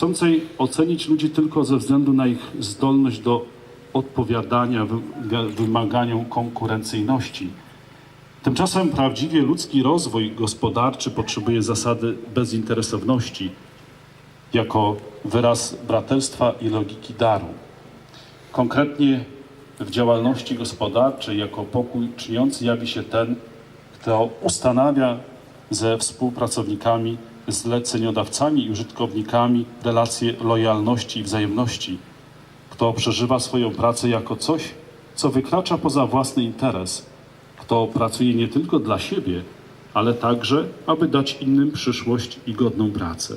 chcącej ocenić ludzi tylko ze względu na ich zdolność do odpowiadania wy- wymaganiom konkurencyjności. Tymczasem prawdziwie ludzki rozwój gospodarczy potrzebuje zasady bezinteresowności jako wyraz braterstwa i logiki daru. Konkretnie w działalności gospodarczej jako pokój czyniący jawi się ten, kto ustanawia ze współpracownikami, zleceniodawcami i użytkownikami relacje lojalności i wzajemności, kto przeżywa swoją pracę jako coś, co wykracza poza własny interes, kto pracuje nie tylko dla siebie, ale także, aby dać innym przyszłość i godną pracę.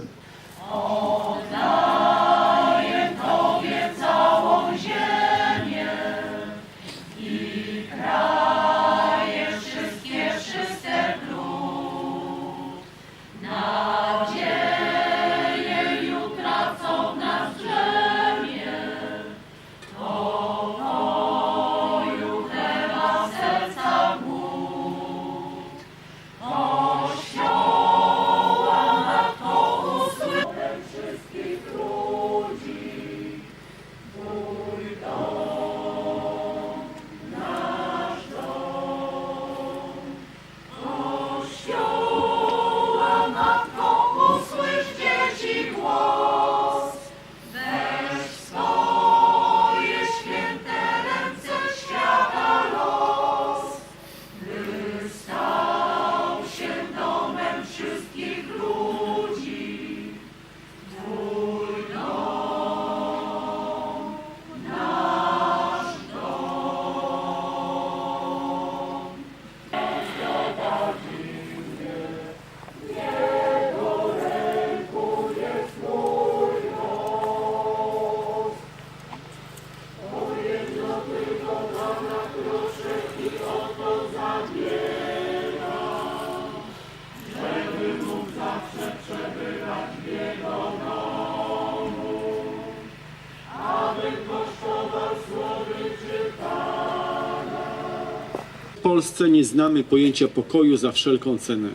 Polsce nie znamy pojęcia pokoju za wszelką cenę.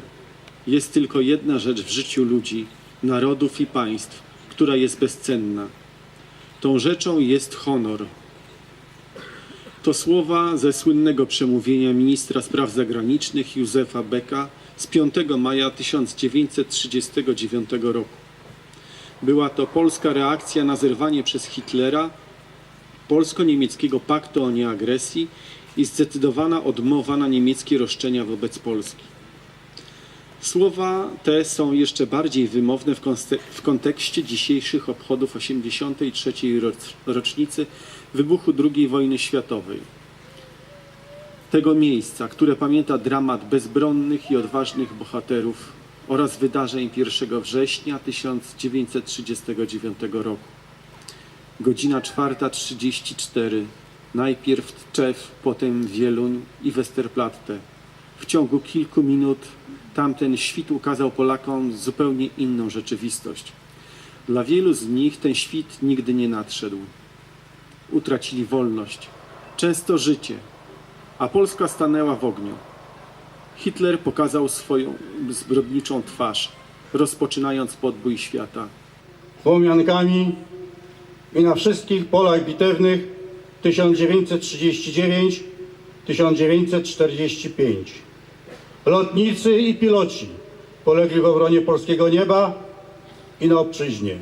Jest tylko jedna rzecz w życiu ludzi, narodów i państw, która jest bezcenna. Tą rzeczą jest honor. To słowa ze słynnego przemówienia ministra spraw zagranicznych Józefa Becka z 5 maja 1939 roku. Była to polska reakcja na zerwanie przez Hitlera polsko-niemieckiego paktu o nieagresji i zdecydowana odmowa na niemieckie roszczenia wobec Polski. Słowa te są jeszcze bardziej wymowne w, w kontekście dzisiejszych obchodów 83. roc- rocznicy wybuchu II wojny światowej. Tego miejsca, które pamięta dramat bezbronnych i odważnych bohaterów oraz wydarzeń 1 września 1939 roku. Godzina 4.34. Najpierw Tczew, potem Wieluń i Westerplatte. W ciągu kilku minut tamten świt ukazał Polakom zupełnie inną rzeczywistość. Dla wielu z nich ten świt nigdy nie nadszedł. Utracili wolność, często życie, a Polska stanęła w ogniu. Hitler pokazał swoją zbrodniczą twarz, rozpoczynając podbój świata. Słomiankami i na wszystkich polach bitewnych 1939-1945. Lotnicy i piloci polegli w obronie polskiego nieba i na obczyźnie.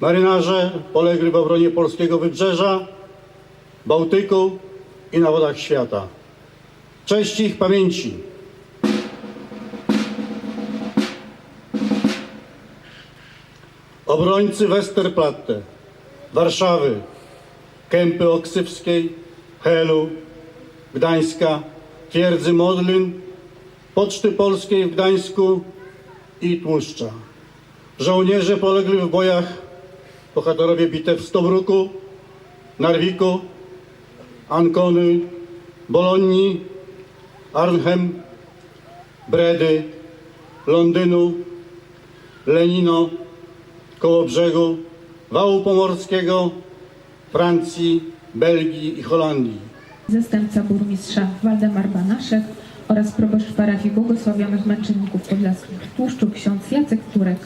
Marynarze polegli w obronie polskiego wybrzeża, Bałtyku i na wodach świata. Cześć ich pamięci. Obrońcy Westerplatte, Warszawy, Kępy Oksywskiej, Helu, Gdańska, Twierdzy Modlin, Poczty Polskiej w Gdańsku i Tłuszcza. Żołnierze polegli w bojach, bohaterowie bitew w Stobruku, Narwiku, Ancony, Bolonii, Arnhem, Bredy, Londynu, Lenino, Kołobrzegu, Wału Pomorskiego, Francji, Belgii i Holandii. zastępca burmistrza Waldemar Banaszek oraz proboszcz parafii błogosławionych męczenników podlaskich Tłuszczu ksiądz Jacek Turek.